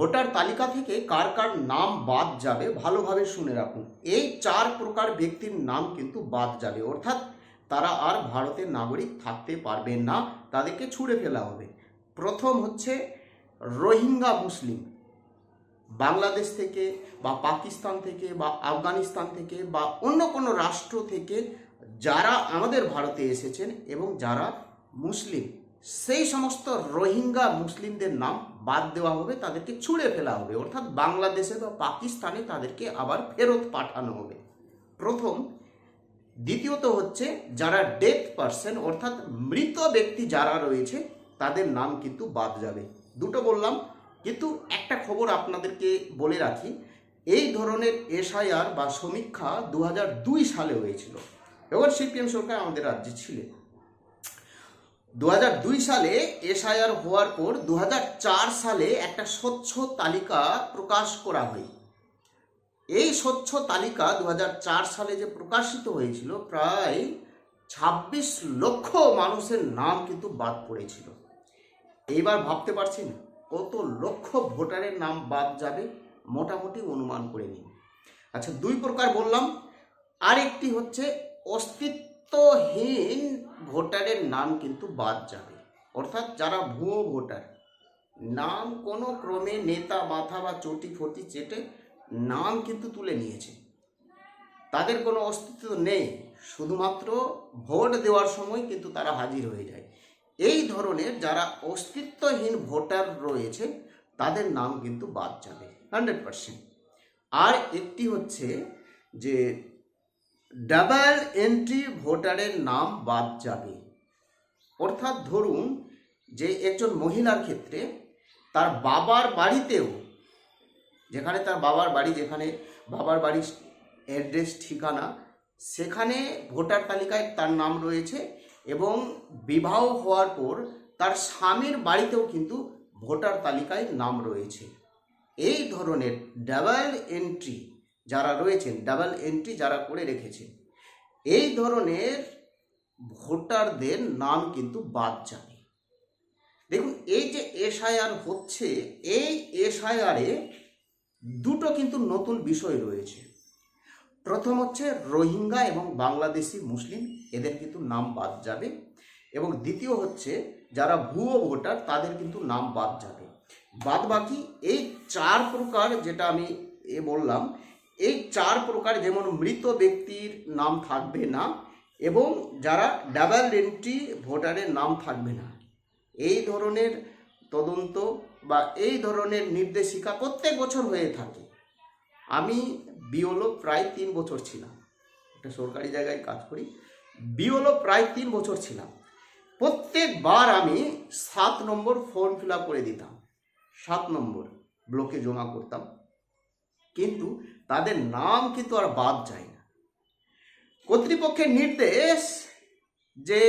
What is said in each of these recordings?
Voter তালিকা থেকে কার কার নাম বাদ যাবে ভালোভাবে শুনে রাখুন। এই চার প্রকার ব্যক্তির নাম কিন্তু বাদ যাবে। অর্থাৎ তারা আর ভারতের নাগরিক থাকতে পারবে না, তাদেরকে ছুড়ে ফেলা হবে। প্রথম হচ্ছে রোহিঙ্গা মুসলিম। বাংলাদেশ থেকে বা পাকিস্তান থেকে বা আফগানিস্তান থেকে বা অন্য কোনো রাষ্ট্র থেকে যারা আমাদের ভারতে এসেছেন এবং যারা মুসলিম, সেই সমস্ত রোহিঙ্গা মুসলিমদের নাম বাদ দেওয়া হবে, তাদেরকে ছুঁড়ে ফেলা হবে। অর্থাৎ বাংলাদেশে বা পাকিস্তানে তাদেরকে আবার ফেরত পাঠানো হবে। প্রথম, দ্বিতীয়ত হচ্ছে যারা ডেথ পার্সন অর্থাৎ মৃত ব্যক্তি যারা রয়েছে, তাদের নাম কিন্তু বাদ যাবে। দুটো বললাম, কিন্তু একটা খবর আপনাদেরকে বলে রাখি, এই ধরনের এসআইআর বা সমীক্ষা দু হাজার দুই সালে হয়েছিল। এবার সিপিএম সরকার আমাদের রাজ্যে ছিলেন দু হাজার দুই সালে এসআইআর হওয়ার পর দু হাজার চার সালে একটা স্বচ্ছ তালিকা প্রকাশ করা হয়। এই স্বচ্ছ তালিকা দু হাজার চার সালে যে প্রকাশিত হয়েছিল, প্রায় ছাব্বিশ লক্ষ মানুষের নাম কিন্তু বাদ পড়েছিল। এইবার ভাবতে পারছেন কত লক্ষ ভোটারের নাম বাদ যাবে? মোটামুটি অনুমান করে নিন। আচ্ছা দুই প্রকার বললাম। আরেকটি হচ্ছে অস্তিত্বহীন ভোটারের নাম কিন্তু বাদ যাবে। অর্থাৎ যারা ভুয়ো ভোটার, নাম কোনো ক্রমে নেতা, মাথা বা চটি, ফটি চেটে নাম কিন্তু তুলে নিয়েছে। তাদের কোনো অস্তিত্ব নেই, শুধুমাত্র ভোট দেওয়ার সময় কিন্তু তারা হাজির হয়ে যায়। এই ধরনের যারা অস্তিত্বহীন ভোটার রয়েছে, তাদের নাম কিন্তু বাদ যাবে, হান্ড্রেড পার্সেন্ট। আর একটি হচ্ছে যে ডাবল এন্ট্রি ভোটারের নাম বাদ যাবে। অর্থাৎ ধরুন যে একজন মহিলার ক্ষেত্রে তার বাবার বাড়িতেও, যেখানে তার বাবার বাড়ি, যেখানে বাবার বাড়ির অ্যাড্রেস, ঠিকানা, সেখানে ভোটার তালিকায় তার নাম রয়েছে এবং বিবাহ হওয়ার পর তার স্বামীর বাড়িতেও কিন্তু ভোটার তালিকায় নাম রয়েছে। এই ধরনের ডাবল এন্ট্রি যারা রয়েছেন ডাবল এন্ট্রি যারা করে রেখেছে এই ধরনের ভোটারদের নাম কিন্তু বাদ যাবে। দেখুন, এই যে এসআইআর হচ্ছে, এই এসআইআরে দুটো কিন্তু নতুন বিষয় রয়েছে। প্রথম হচ্ছে রোহিঙ্গা এবং বাংলাদেশি মুসলিম, এদের কিন্তু নাম বাদ যাবে। এবং দ্বিতীয় হচ্ছে, যারা ভুয়ো ভোটার, তাদের কিন্তু নাম বাদ যাবে। বাদ বাকি এই চার প্রকার যেটা আমি এ বললাম এই চার প্রকার যেমন মৃত ব্যক্তির নাম থাকবে না এবং যারা ডাবল এন্ট্রি ভোটারের নাম থাকবে না। এই ধরনের তদন্ত বা এই ধরনের নির্দেশিকা প্রত্যেক বছর হয়ে থাকে। আমি বিওলো প্রায় তিন বছর ছিলাম। একটা সরকারি জায়গায় কাজ করি। বিওলো প্রায় তিন বছর ছিলাম। প্রত্যেকবার আমি সাত নম্বর ফর্ম ফিল করে দিতাম। সাত নম্বর ব্লকে জমা করতাম। কিন্তু তাদের নাম কিন্তু আর বাদ যায় না। কর্তৃপক্ষের নির্দেশ যে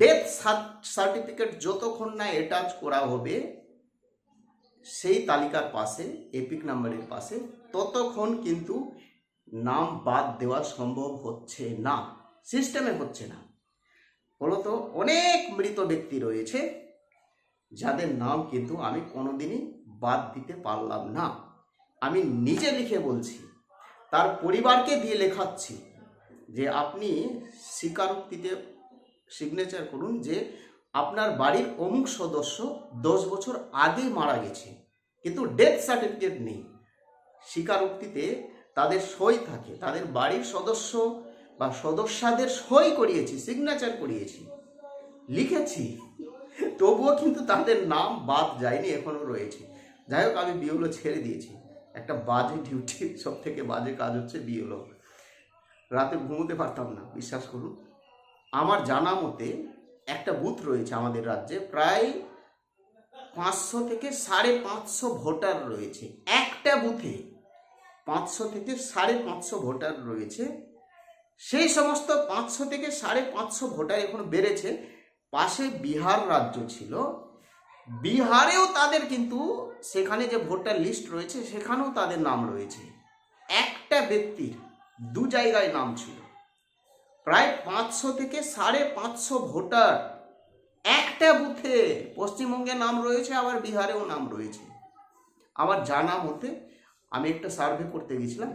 ডেথ সার্টিফিকেট যতক্ষণ না অ্যাটাচ করা হবে, সেই তালিকার পাশে এপিক নাম্বারের পাশে ততক্ষণ কিন্তু নাম বাদ দেওয়া সম্ভব হচ্ছে না সিস্টেমে হচ্ছে না। ফলত অনেক মৃত ব্যক্তি রয়েছে, যাদের নাম কিন্তু আমি কোনোদিনই বাদ দিতে পারলাম না। আমি নিজে লিখে বলছি, তার পরিবারকে দিয়ে লেখাচ্ছি যে আপনি স্বীকারোক্তিতে সিগনেচার করুন যে আপনার বাড়ির অমুক সদস্য দশ বছর আগে মারা গেছে, কিন্তু ডেথ সার্টিফিকেট নেই। স্বীকারোক্তিতে তাদের সই থাকে, তাদের বাড়ির সদস্য বা সদস্যদের সই করিয়েছি সিগনেচার করিয়েছি। লিখেছি, তবুও কিন্তু তাদের নাম বাদ যায়নি, এখনও রয়েছে। যাই হোক, আমি বিওলো ছেড়ে দিয়েছি। একটা বাজে ডিউটি সব থেকে বাজে কাজ হচ্ছে বিওলো রাতে ঘুমোতে পারতাম না, বিশ্বাস করুন। আমার জানা মতে একটা বুথ রয়েছে আমাদের রাজ্যে, প্রায় পাঁচশো থেকে সাড়ে পাঁচশো ভোটার রয়েছে। একটা বুথে পাঁচশো থেকে সাড়ে পাঁচশো ভোটার রয়েছে। সেই সমস্ত পাঁচশো থেকে সাড়ে পাঁচশো ভোটার এখন বেড়েছে। পাশে বিহার রাজ্য ছিল বিহারেও তাদের কিন্তু সেখানে যে ভোটার লিস্ট রয়েছে, সেখানেও তাদের নাম রয়েছে। একটা ব্যক্তির দু জায়গায় নাম ছিল। প্রায় পাঁচশো থেকে সাড়ে পাঁচশো ভোটার একটা বুথে পশ্চিমবঙ্গে নাম রয়েছে, আবার বিহারেও নাম রয়েছে। আমার জানা মতে, আমি একটা সার্ভে করতে গেছিলাম,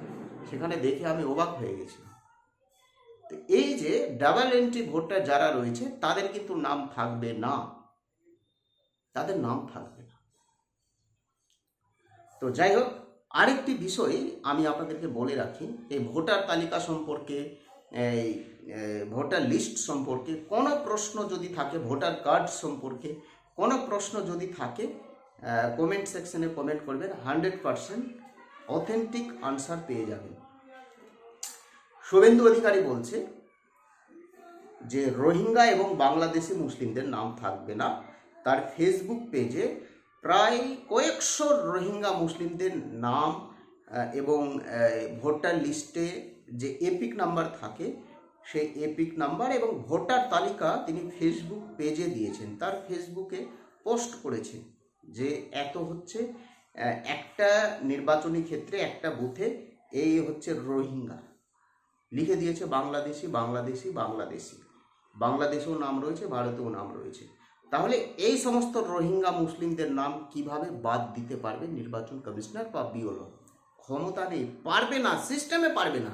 সেখানে দেখে আমি অবাক হয়ে গেছিলাম। এই যে ডাবল এন্ট্রি ভোটার যারা রয়েছে, তাদের কিন্তু নাম থাকবে না। তাদের নাম থাকবে না। তো যাই হোক, আরেকটি বিষয় আমি আপনাদেরকে বলে রাখি, এই ভোটার তালিকা সম্পর্কে, এই ভোটার লিস্ট সম্পর্কে, কোনো প্রশ্ন যদি থাকে, ভোটার কার্ড সম্পর্কে, কোনো প্রশ্ন যদি থাকে কমেন্ট সেকশনে কমেন্ট করবেন হান্ড্রেড পারসেন্ট অথেন্টিক আনসার পেয়ে যাবেন। শুভেন্দু অধিকারী বলছে যে, রোহিঙ্গা এবং বাংলাদেশি মুসলিমদের নাম থাকবে না। তার ফেসবুক পেজে প্রায় কয়েকশো রোহিঙ্গা মুসলিমদের নাম এবং ভোটার লিস্টে যে এপিক নাম্বার থাকে, সেই এপিক নাম্বার এবং ভোটার তালিকা তিনি ফেসবুক পেজে দিয়েছেন। তার ফেসবুকে পোস্ট করেছেন যে এত হচ্ছে একটা নির্বাচনী ক্ষেত্রে একটা বুথে এই হচ্ছে রোহিঙ্গা। লিখে দিয়েছে বাংলাদেশি বাংলাদেশি বাংলাদেশি। বাংলাদেশেও নাম রয়েছে, ভারতেও নাম রয়েছে। তাহলে এই সমস্ত রোহিঙ্গা মুসলিমদের নাম কীভাবে বাদ দিতে পারবে নির্বাচন কমিশনার বা বিওলো ক্ষমতা নেই, পারবে না সিস্টেমে পারবে না।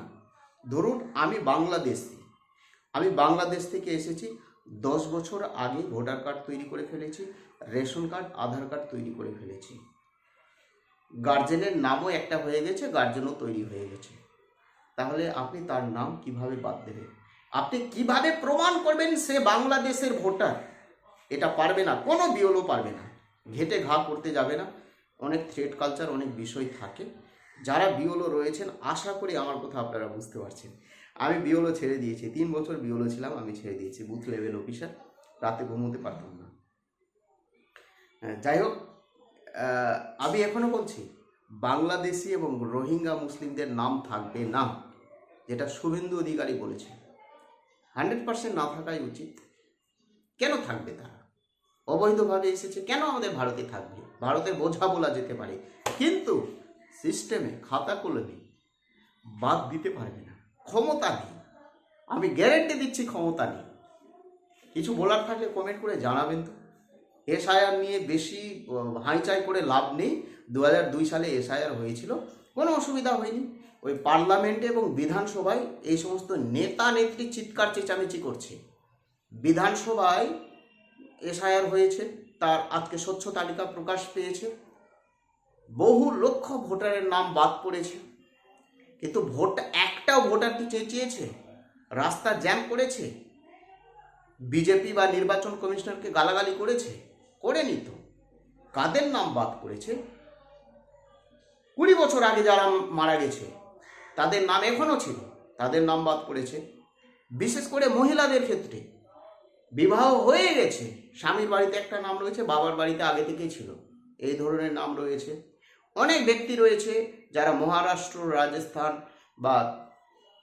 ধরুন আমি বাংলাদেশি, আমি বাংলাদেশ থেকে এসেছি, দশ বছর আগে ভোটার কার্ড তৈরি করে ফেলেছি, রেশন কার্ড, আধার কার্ড তৈরি করে ফেলেছি। গার্জেনের নামও একটা হয়ে গেছে, গার্জেনও তৈরি হয়ে গেছে। তাহলে আপনি তার নাম কীভাবে বাদ দেবেন? আপনি কীভাবে প্রমাণ করবেন সে বাংলাদেশের ভোটার? এটা পারবে না, কোনো বিওলও পারবে না। ঘেটে ঘা করতে যাবে না। অনেক থ্রেড কালচার অনেক বিষয় থাকে। যারা বিওলো রয়েছেন, আশা করি আমার কথা আপনারা বুঝতে পারছেন। আমি বিওলো ছেড়ে দিয়েছি, তিন বছর বিওলো ছিলাম, আমি ছেড়ে দিয়েছি বুথ লেভেল অফিসার রাতে ঘুমোতে পারতাম না। যাই হোক আমি এখনও বলছি, বাংলাদেশি এবং রোহিঙ্গা মুসলিমদের নাম থাকবে না, যেটা শুভেন্দু অধিকারী বলেছে। হান্ড্রেড পার্সেন্ট না থাকাই উচিত। কেন থাকবে তারা? অবৈধভাবে এসেছে, কেন আমাদের ভারতে থাকবে? ভারতের বোঝা বলা যেতে পারে। কিন্তু সিস্টেমে খাতা কলমে বাদ দিতে পারবে না, ক্ষমতা নেই। আমি গ্যারেন্টি দিচ্ছি ক্ষমতা নেই। কিছু বলার থাকলে কমেন্ট করে জানাবেন তো। এসআইআর নিয়ে বেশি হাইচাই করে লাভ নেই। দু হাজার দুই সালে এসআইআর হয়েছিল, কোনো অসুবিধা হয়নি। ওই পার্লামেন্টে এবং বিধানসভায় এই সমস্ত নেতা নেত্রী চিৎকার চেঁচামেচি করছে। বিধানসভায় এসআইআর হয়েছে, তার আজকে স্বচ্ছ তালিকা প্রকাশ পেয়েছে। বহু লক্ষ ভোটারের নাম বাদ পড়েছে, কিন্তু ভোট একটাও ভোটারটি চেঁচিয়েছে, রাস্তা জ্যাম করেছে, বিজেপি বা নির্বাচন কমিশনারকে গালাগালি করেছে, করেনি তো। কাদের নাম বাদ করেছে কুড়ি বছর আগে যারা মারা গেছে, তাদের নাম এখনও ছিল, তাদের নাম বাদ করেছে বিশেষ করে মহিলাদের ক্ষেত্রে বিবাহ হয়ে গেছে, স্বামীর বাড়িতে একটা নাম রয়েছে, বাবার বাড়িতে আগে থেকেই ছিল। এই ধরনের নাম রয়েছে। অনেক ব্যক্তি রয়েছে যারা মহারাষ্ট্র, রাজস্থান বা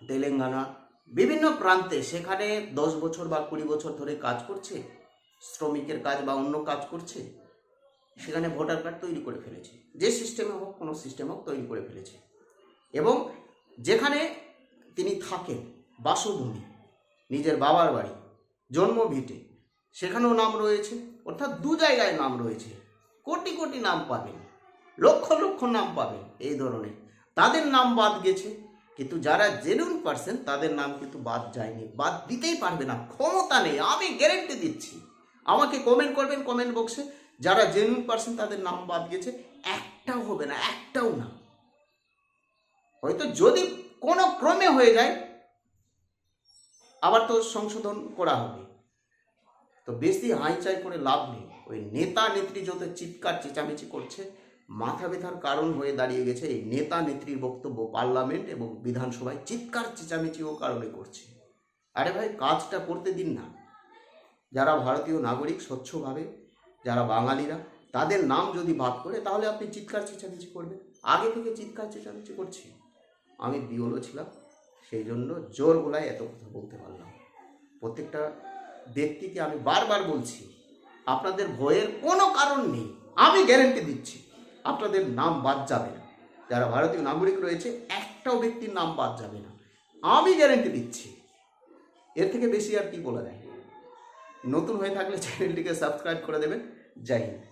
তেলেঙ্গানা বিভিন্ন প্রান্তে সেখানে দশ বছর বা কুড়ি বছর ধরে কাজ করছে, শ্রমিকের কাজ বা অন্য কাজ করছে, সেখানে ভোটার কার্ড তৈরি করে ফেলেছে। যে সিস্টেমে হোক, কোনো সিস্টেম হোক তৈরি করে ফেলেছে। এবং যেখানে তিনি থাকেন, বাসভূমি, নিজের বাবার বাড়ি জন্মভিটে সেখানেও নাম রয়েছে, অর্থাৎ দু জায়গায় নাম রয়েছে। কোটি কোটি নাম পাবেন লক্ষ লক্ষ নাম পাবেন এই ধরনের। তাদের নাম বাদ গেছে, কিন্তু যারা জেনুইন পার্সেন তাদের নাম কিন্তু বাদ যায়নি, বাদ দিতেই পারবে না, ক্ষমতা নেই, আমি গ্যারেন্টি দিচ্ছি। আমাকে কমেন্ট করবেন কমেন্ট বক্সে যারা জেনুইন পার্সেন তাদের নাম বাদ গেছে, একটাও হবে না, একটাও না। হয়তো যদি কোনো ক্রমে হয়ে যায় আবার তো সংশোধন করা হবে। তো বেশি হাইচাই করে লাভ নেই। ওই নেতা নেত্রী যত চিৎকার চেঁচামেচি করছে, মাথা ব্যথার কারণ হয়ে দাঁড়িয়ে গেছে এই নেতা নেত্রীর বক্তব্য পার্লামেন্ট এবং বিধানসভায় চিৎকার চেঁচামেচি ও কারণে করছে। আরে ভাই, কাজটা করতে দিন না। যারা ভারতীয় নাগরিক স্বচ্ছভাবে, যারা বাঙালিরা, তাদের নাম যদি বাদ করে তাহলে আপনি চিৎকার চেঁচামেচি করবেন। আগে থেকে চিৎকার চেঁচামেচি করছি। আমি বিওলো ছিলাম। সেই জন্য জোর গলায় এত কথা বলতে পারলাম। প্রত্যেকটা ব্যক্তিকে আমি বারবার বলছি, আপনাদের ভয়ের কোনো কারণ নেই, আমি গ্যারেন্টি দিচ্ছি, আপনাদের নাম বাদ যাবে না। যারা ভারতীয় নাগরিক রয়েছে, একটাও ব্যক্তির নাম বাদ যাবে না। আমি গ্যারেন্টি দিচ্ছি। এর থেকে বেশি আর কি বলা যায়? নতুন হয়ে থাকলে চ্যানেলটিকে সাবস্ক্রাইব করে দেবেন। জয় হিন্দ।